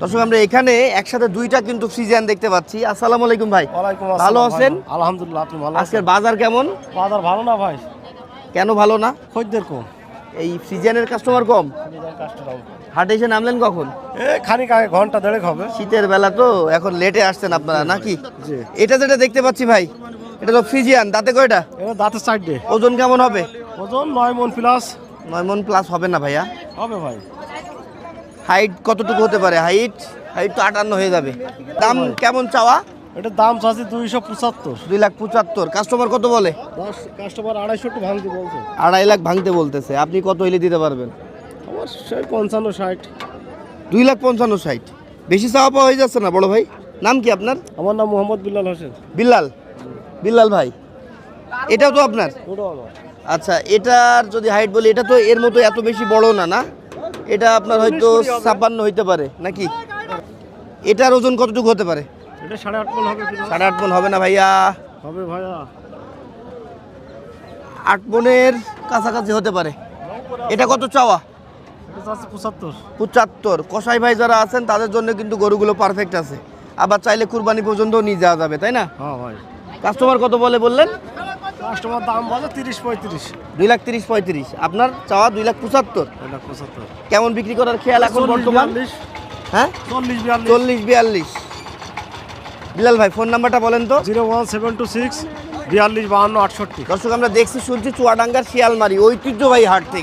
দর্শক আমরা এখানে একসাথে দুইটা কিন্তু ফ্রিজিয়ান দেখতে পাচ্ছি। আসসালামু আলাইকুম ভাই। ভালো আছেন? আলহামদুলিল্লাহ আপনি ভালো আজকের বাজার কেমন? বাজার ভালো না ভাই? কেন ভালো না? খদ্দের কম। এই ফ্রিজিয়ানের কাস্টমার কম? হাটে এসে নামলেন কখন? খানিক আগে ঘণ্টা দেড়েক হবে। শীতের বেলা তো এখন লেটে আসছেন আপনারা নাকি। এটা যেটা দেখতে পাচ্ছি ভাই এটা তো ফ্রিজিয়ান দাঁতে কয়টা? এটা দাঁতের সাইড ওজন কেমন হবে? ওজন নয় মন প্লাস নয় মন প্লাস হবে না ভাইয়া? হবে ভাই। হাইট কতটুকু হতে পারে? হাইট হাইট তো আটান্ন হয়ে যাবে। দাম কেমন চাওয়া? এটার দাম চাচ্ছি দুইশো পঁচাত্তর। দুই লাখ পঁচাত্তর। কাস্টমার কত বলে? কাস্টমার আড়াইশো একটু ভাঙতে বলছে। আড়াই লাখ ভাঙতে বলতেছে। আপনি কত হইলে দিতে পারবেন? আমার সেই পঞ্চান্ন ষাট। দুই লাখ পঞ্চান্ন ষাট। বেশি চাওয়া পাওয়া হয়ে যাচ্ছে না বড় ভাই? নাম কি আপনার? আমার নাম মোহাম্মদ বিল্লাল হোসেন। বিল্লাল। বিল্লাল ভাই। এটাও তো আপনার? আচ্ছা এটার যদি হাইট বলি এটা তো এর মতো এত বেশি বড় না না? এটা আপনার হয়তো ছাপ্পান্ন হইতে পারে নাকি? এটার ওজন কতটুকু হতে পারে? এটা সাড়ে আট মন হবে সাড়ে আট হবে না ভাইয়া। হবে ভাইয়া। আট মনের কাছাকাছি হতে পারে। এটা কত চাওয়া? পঁচাত্তর। কসাই ভাই যারা আছেন তাদের জন্য কিন্তু গরুগুলো পারফেক্ট আছে। আবার চাইলে কুরবানি পর্যন্ত নিয়ে যাওয়া যাবে তাই না? হ্যাঁ কাস্টমার কত বলে বললেন? কাস্টমার দাম বলে তিরিশ পঁয়ত্রিশ। দুই লাখ তিরিশ পঁয়ত্রিশ। আপনার চাওয়া দুই লাখ পঁচাত্তর। কেমন বিক্রি করার খেয়াল এখন বর্তমান? হ্যাঁ? চল্লিশ বিয়াল্লিশ। চল্লিশ বিয়াল্লিশ। বিলাল ভাই ফোন নাম্বারটা বলেন তো। Zero one seven two six বিয়াল্লিশ বাহান্ন আটষট্টি। দর্শক আমরা দেখছি শুনছি চুয়াডাঙ্গার শিয়ালমারি ঐতিহ্যবাহী হাট থেকে।